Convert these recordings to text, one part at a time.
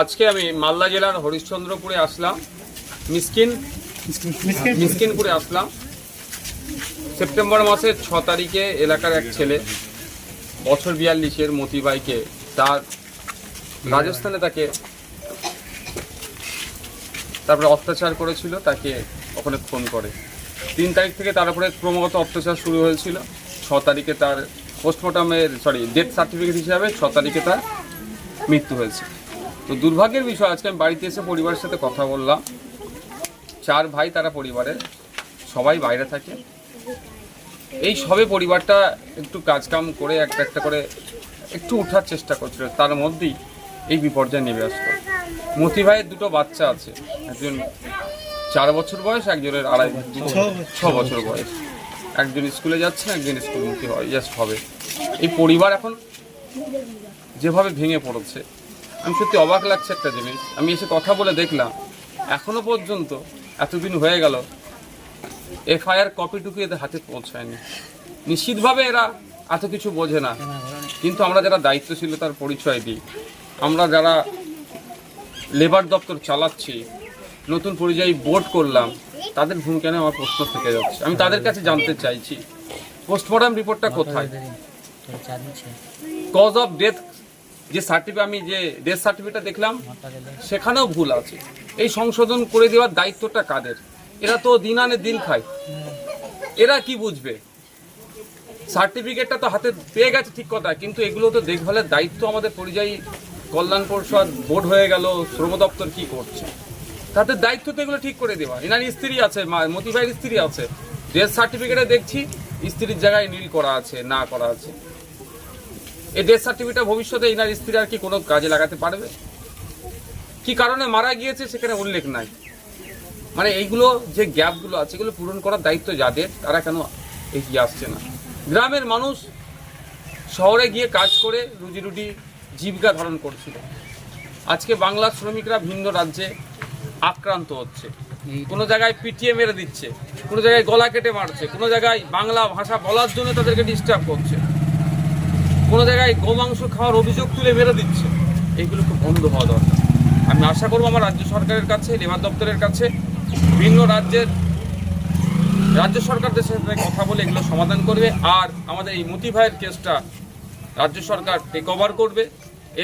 আজকে আমি মালদা জেলার হরিশ্চন্দ্রপুরে আসলাম। মিসকিন মিসকিনপুরে আসলাম। সেপ্টেম্বর মাসের ছ তারিখে এলাকার এক ছেলে বছর বিয়াল্লিশের মতিবাইকে তার রাজস্থানে তাকে তারপরে অত্যাচার করেছিল তাকে ওখানে ফোন করে। তিন তারিখ থেকে তার উপরে ক্রমাগত অত্যাচার শুরু হয়েছিল। ছ তারিখে তার পোস্টমর্টমের সরি ডেথ সার্টিফিকেট হিসাবে ছ তারিখে তার মৃত্যু হয়েছে। তো দুর্ভাগ্যের বিষয় আজকে আমি বাড়িতে এসে পরিবারের সাথে কথা বললাম। চার ভাই তারা পরিবারের সবাই বাইরে থাকে। এই সবে পরিবারটা একটু কাজকাম করে একটা একটা করে একটু ওঠার চেষ্টা করছিল। তার মধ্যেই এই বিপর্যয় নেমে আসলো। মতি ভাইয়ের দুটো বাচ্চা আছে। একজন চার বছর বয়স একজনের আড়াই ছ বছর বয়স। একজন স্কুলে যাচ্ছে একজন স্কুলমুখী হয়। জাস্ট হবে। এই পরিবার এখন যেভাবে ভেঙে পড়েছে আমি সত্যি অবাক লাগছে একটা জিনিস। আমি এসে কথা বলে দেখলাম এখনও পর্যন্ত এতদিন হয়ে গেল এফআইআর কপিটুকু এদের হাতে পৌঁছায়নি। নিশ্চিতভাবে এরা এত কিছু বোঝে না। কিন্তু আমরা যারা দায়িত্বশীলতার পরিচয় দিই আমরা যারা লেবার দপ্তর চালাচ্ছি নতুন পরিযায়ী বোর্ড করলাম তাদের ভূমিকা নিয়ে আমার প্রশ্ন থেকে যাচ্ছে। আমি তাদের কাছে জানতে চাইছি পোস্টমর্টম রিপোর্টটা কোথায়? কজ অফ ডেথ যে সার্টিফিকেট আমি যে ডেথ সার্টিফিকেটটা দেখলাম, সেখানেও ভুল আছে। এই সংশোধন করে দেওয়ার দায়িত্বটা কাদের? এরা তো দিন আনে দিন খায়। এরা কি বুঝবে? সার্টিফিকেটটা তো হাতে পেয়ে গেছে ঠিক কথা কিন্তু এগুলো তো দেখভালের দায়িত্ব আমাদের পরিযায়ী কল্যাণ পরিষদ বোর্ড হয়ে গেল, শ্রম দপ্তর কি করছে? তাদের দায়িত্ব তো এগুলো ঠিক করে দেওয়া। এনার স্ত্রী আছে মতি ভাইয়ের স্ত্রী আছে। ডেথ সার্টিফিকেটে দেখছি, স্ত্রীর জায়গায় নীল করা আছে, না করা আছে। এই ডেথ সার্টিফিকেট ভবিষ্যতে এনার স্ত্রী আর কি কোনো কাজে লাগাতে পারবে? কি কারণে মারা গিয়েছে সেখানে উল্লেখ নাই। মানে এইগুলো যে গ্যাপগুলো আছে, এগুলো পূরণ করার দায়িত্ব যাদের, তারা কেন এগিয়ে আসছে না? গ্রামের মানুষ শহরে গিয়ে কাজ করে রুজি রুটি জীবিকা ধারণ করছিল। আজকে বাংলার শ্রমিকরা ভিন্ন রাজ্যে আক্রান্ত হচ্ছে। কোনো জায়গায় পিটিয়ে মেরে দিচ্ছে, কোনো জায়গায় গলা কেটে মারছে, কোনো জায়গায় বাংলা ভাষা বলার জন্য তাদেরকে ডিস্টার্ব করছে। কোনো জায়গায় গোমাংস খাওয়ার অভিযোগ তুলে মেরে দিচ্ছে। এইগুলো খুব বন্ধ হওয়া দরকার। আমি আশা করব আমার রাজ্য সরকারের কাছে, লেবার দপ্তরের কাছে, ভিন্ন রাজ্যের, রাজ্য সরকারদের সাথে কথা বলে এগুলো সমাধান করবে। আর আমাদের এই মতি ভাইয়ের কেসটা রাজ্য সরকার টেক ওভার করবে,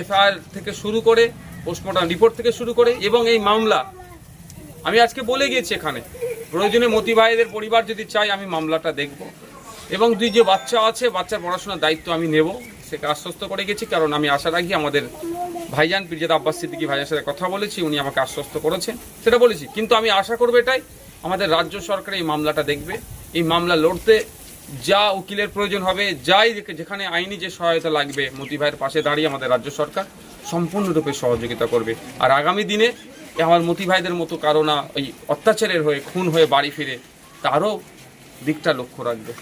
এফআইআর থেকে শুরু করে পোস্টমর্টম রিপোর্ট থেকে শুরু করে, এবং এই মামলা, আমি আজকে বলে গিয়েছি এখানে, প্রয়োজনে মতি ভাইদের পরিবার যদি চাই আমি মামলাটা দেখব। এবং দুই যে বাচ্চা আছে, বাচ্চার পড়াশোনার দায়িত্ব আমি নেব সেকে আশ্বস্ত করে গেছি। কারণ আমি আশা রাখি আমাদের ভাইজান, পিরজাদ আব্বাস সিদ্দিকি ভাইয়ের সাথে কথা বলেছি, উনি আমাকে আশ্বস্ত করেছেন। সেটা বলেছি, কিন্তু আমি আশা করব এটাই, আমাদের রাজ্য সরকার এই মামলাটা দেখবে। এই মামলা লড়তে যা উকিলের প্রয়োজন হবে, যাই যেখ- যেখানে আইনি যে সহায়তা লাগবে, মতি ভাইয়ের পাশে দাঁড়িয়ে আমাদের রাজ্য সরকার সম্পূর্ণরূপে সহযোগিতা করবে। আর আগামী দিনে আমার মতি ভাইদের মতো কারও না ওই অত্যাচারের হয়ে, খুন হয়ে বাড়ি ফিরে, তারও দিকটা লক্ষ্য রাখবে।